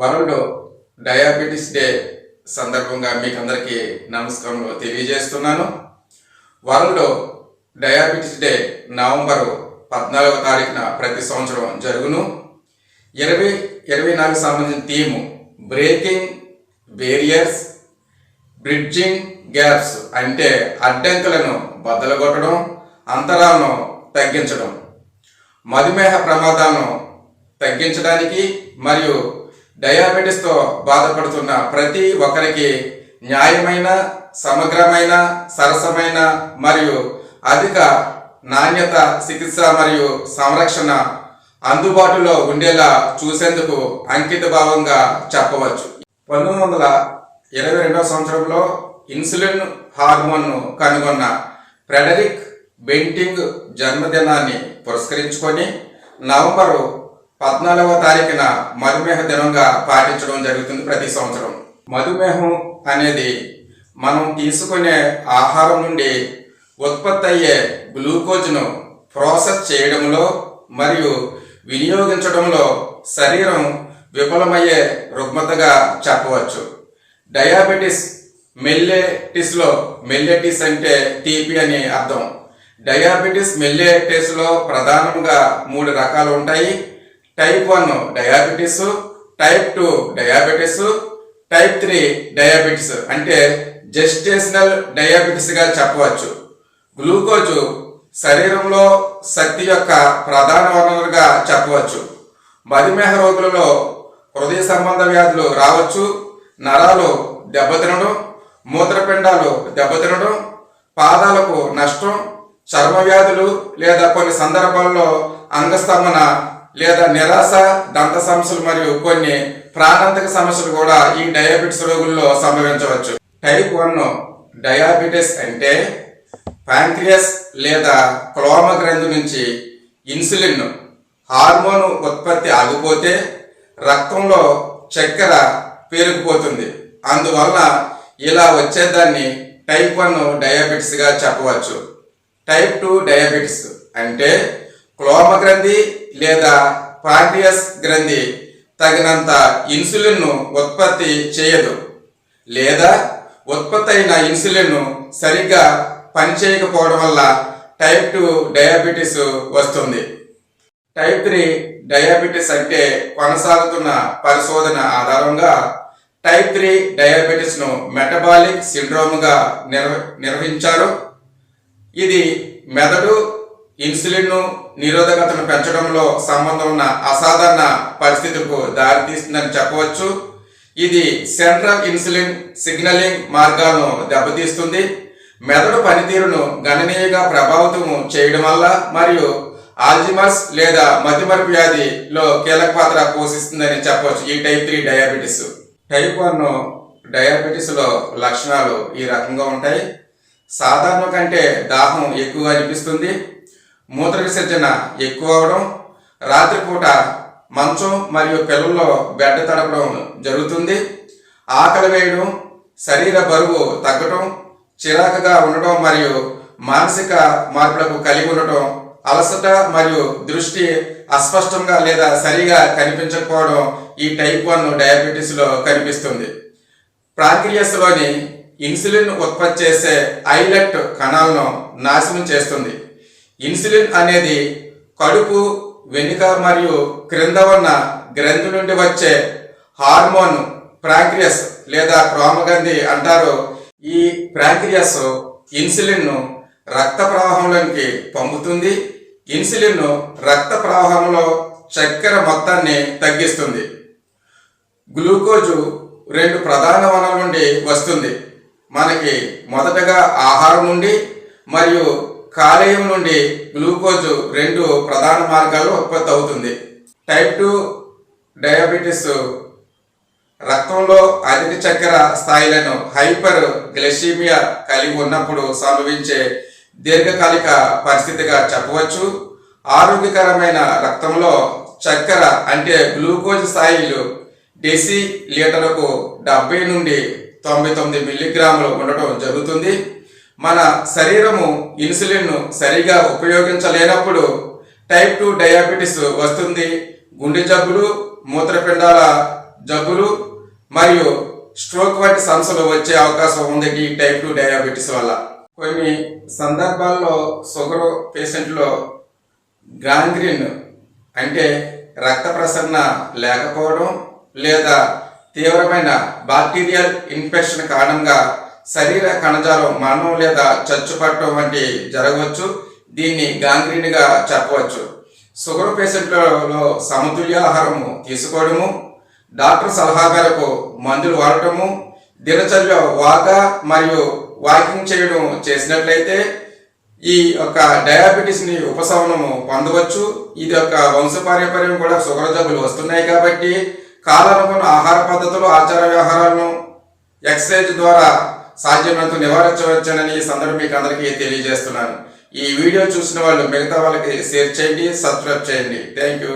World diabetes day సందర్భంగా మీకు అందరికీ నమస్కారం తెలియజేస్తున్నాను వరల్డ్ డయాబెటీస్ డే నవంబర్ పద్నాలుగవ తారీఖున ప్రతి సంవత్సరం జరుగును. ఇరవై ఇరవై నాలుగు సంబంధించిన theme breaking barriers bridging gaps అంటే అడ్డంకులను బద్దలగొట్టడం అంతరాలను తగ్గించడం మధుమేహ ప్రమాదాలను తగ్గించడానికి మరియు డయాబెటీస్తో బాధపడుతున్న ప్రతి ఒక్కరికి న్యాయమైన సమగ్రమైన సరసమైన మరియు అధిక నాణ్యత చికిత్స మరియు సంరక్షణ అందుబాటులో ఉండేలా చూసేందుకు అంకిత భావంగా చెప్పవచ్చు. పంతొమ్మిది వందల ఇరవై రెండవ సంవత్సరంలో ఇన్సులిన్ హార్మోన్ను కనుగొన్న ఫ్రెడరిక్ బెంటింగ్ జన్మదినాన్ని పురస్కరించుకొని నవంబరు పద్నాలుగవ తారీఖున మధుమేహ దినంగా పాటించడం జరుగుతుంది ప్రతి సంవత్సరం. మధుమేహం అనేది మనం తీసుకునే ఆహారం నుండి ఉత్పత్తి అయ్యే గ్లూకోజ్ను ప్రాసెస్ చేయడంలో మరియు వినియోగించడంలో శరీరం విఫలమయ్యే రుగ్మతగా చెప్పవచ్చు. డయాబెటిస్ మెల్లెటిస్లో మెల్లెటిస్ అంటే తీపి అని అర్థం. డయాబెటిస్ మెల్లెటిస్లో ప్రధానంగా మూడు రకాలు ఉంటాయి. Type one diabetes type two diabetes type three diabetes అంటే జెస్టేషనల్ డయాబెటిస్గా చెప్పవచ్చు. గ్లూకోజు శరీరంలో శక్తి యొక్క ప్రధాన వనరుగా చెప్పవచ్చు. మధుమేహ రోగులలో హృదయ సంబంధ వ్యాధులు రావచ్చు. నరాలు దెబ్బతినడం మూత్రపిండాలు దెబ్బతినడం పాదాలకు నష్టం చర్మ వ్యాధులు లేదా కొన్ని సందర్భాల్లో అంగస్తంభన లేదా నిరాశ దంత సమస్యలు మరియు కొన్ని ప్రాణాంతక సమస్యలు కూడా ఈ డయాబెటిస్ రోగుల్లో సంభవించవచ్చు. టైప్ వన్ డయాబెటిస్ అంటే ప్యాంక్రియస్ లేదా క్లోమ గ్రంథి నుంచి ఇన్సులిన్ హార్మోన్ ఉత్పత్తి ఆగిపోతే రక్తంలో చక్కెర పేరుకుపోతుంది. అందువల్ల ఇలా వచ్చేదాన్ని టైప్ వన్ డయాబెటిస్గా చెప్పవచ్చు. టైప్ టూ డయాబెటిస్ అంటే క్లోమ గ్రంథి లేదా పార్టియస్ గ్రంథి తగినంత ఇన్సులిన్ను ఉత్పత్తి చేయదు. లేదా ఉత్పత్తి అయిన ఇన్సులిన్ను సరిగ్గా పనిచేయకపోవడం వల్ల టైప్ టూ డయాబెటీస్ వస్తుంది. టైప్ త్రీ డయాబెటీస్ అంటే కొనసాగుతున్న పరిశోధన ఆధారంగా టైప్ త్రీ డయాబెటీస్ను మెటబాలిక్ సిండ్రోమ్గా నిర్వ నిర్వహించారు. ఇది మెదడు ఇన్సులిన్ను నిరోధకతను పెంచడంలో సంబంధం ఉన్న అసాధారణ పరిస్థితులకు దారితీస్తుందని చెప్పవచ్చు. ఇది సెంట్రల్ ఇన్సులిన్ సిగ్నలింగ్ మార్గాలను దెబ్బతీస్తుంది. మెదడు పనితీరును గణనీయంగా ప్రభావితం చేయడం వల్ల మరియు ఆల్జిమర్స్ లేదా మతిమరుపు వ్యాధిలో కీలక పాత్ర పోషిస్తుందని చెప్పవచ్చు ఈ type three diabetes. Type one డయాబెటీస్లో లక్షణాలు ఈ రకంగా ఉంటాయి. సాధారణ కంటే దాహం ఎక్కువ అనిపిస్తుంది. మూత్ర విసర్జన ఎక్కువ అవడం రాత్రిపూట మంచం మరియు పిల్లల్లో బెడ్ తడపడం జరుగుతుంది. ఆకలి వేయడం శరీర బరువు తగ్గడం చిరాకుగా ఉండటం మరియు మానసిక మార్పులకు కలిగి ఉండటం అలసట మరియు దృష్టి అస్పష్టంగా లేదా సరిగా కనిపించకపోవడం ఈ టైప్ వన్ డయాబెటీస్లో కనిపిస్తుంది. ప్రాంక్రియస్లోని ఇన్సులిన్ ఉత్పత్తి చేసే ఐలెట్ కణాలను నాశనం చేస్తుంది. ఇన్సులిన్ అనేది కడుపు వెనుక మరియు క్రింద ఉన్న గ్రంథి నుండి వచ్చే హార్మోన్ ప్రాంక్రియస్ లేదా క్రోమగంధి అంటారు. ఈ ప్రాంక్రియస్ ఇన్సులిన్ను రక్త ప్రవాహంలోకి పంపుతుంది. ఇన్సులిన్ రక్త ప్రవాహంలో చక్కెర మొత్తాన్ని తగ్గిస్తుంది. గ్లూకోజు రెండు ప్రధాన వనరుల నుండి వస్తుంది. మనకి మొదటగా ఆహారం నుండి మరియు కాలేయం నుండి గ్లూకోజ్ రెండు ప్రధాన మార్గాల్లో ఉత్పత్తి అవుతుంది. టైప్ టూ డయాబెటీస్ రక్తంలో అధిక చక్కెర స్థాయిలను హైపర్ గ్లెషీమియా కలిగి ఉన్నప్పుడు సంభవించే దీర్ఘకాలిక పరిస్థితిగా చెప్పవచ్చు. ఆరోగ్యకరమైన రక్తంలో చక్కెర అంటే గ్లూకోజ్ స్థాయిలు డెసి లీటర్లకు డెబ్బై నుండి తొంభై తొమ్మిది మిల్లీగ్రాములు ఉండటం జరుగుతుంది. మన శరీరము ఇన్సులిన్ను సరిగా ఉపయోగించలేనప్పుడు టైప్ టూ డయాబెటీస్ వస్తుంది. గుండె జబ్బులు మూత్రపిండాల జబ్బులు మరియు స్ట్రోక్ వంటి సమస్యలు వచ్చే అవకాశం ఉంది ఈ టైప్ టూ డయాబెటీస్ వల్ల. కొన్ని సందర్భాల్లో షుగర్ పేషెంట్లో గ్రాంగ్రీన్ అంటే రక్త ప్రసరణ లేకపోవడం లేదా తీవ్రమైన బాక్టీరియల్ ఇన్ఫెక్షన్ కారణంగా శరీర కణజాలం మరణం లేదా చచ్చుపట్టడం వంటి జరగవచ్చు. దీన్ని గాంగ్రీన్గా చెప్పవచ్చు. షుగర్ పేషెంట్లలో సమతుల్య ఆహారము తీసుకోవడము డాక్టర్ సలహా మేరకు మందులు వాడటము దినచర్య వాగా మరియు వాకింగ్ చేయడం చేసినట్లయితే ఈ యొక్క డయాబెటీస్ని ఉపశమనము పొందవచ్చు. ఇది ఒక వంశపారంపర్యం కూడా షుగర్ జబ్బులు వస్తున్నాయి కాబట్టి కాలానుగుణ ఆహార పద్ధతులు ఆచార వ్యవహారాలను ఎక్సర్సైజ్ ద్వారా సాధ్యమైనంత నివారించవచ్చునని ఈ సందర్భం మీకు అందరికీ తెలియజేస్తున్నాను. ఈ వీడియో చూసిన వాళ్ళు మిగతా వాళ్ళకి షేర్ చేయండి సబ్స్క్రైబ్ చేయండి. Thank you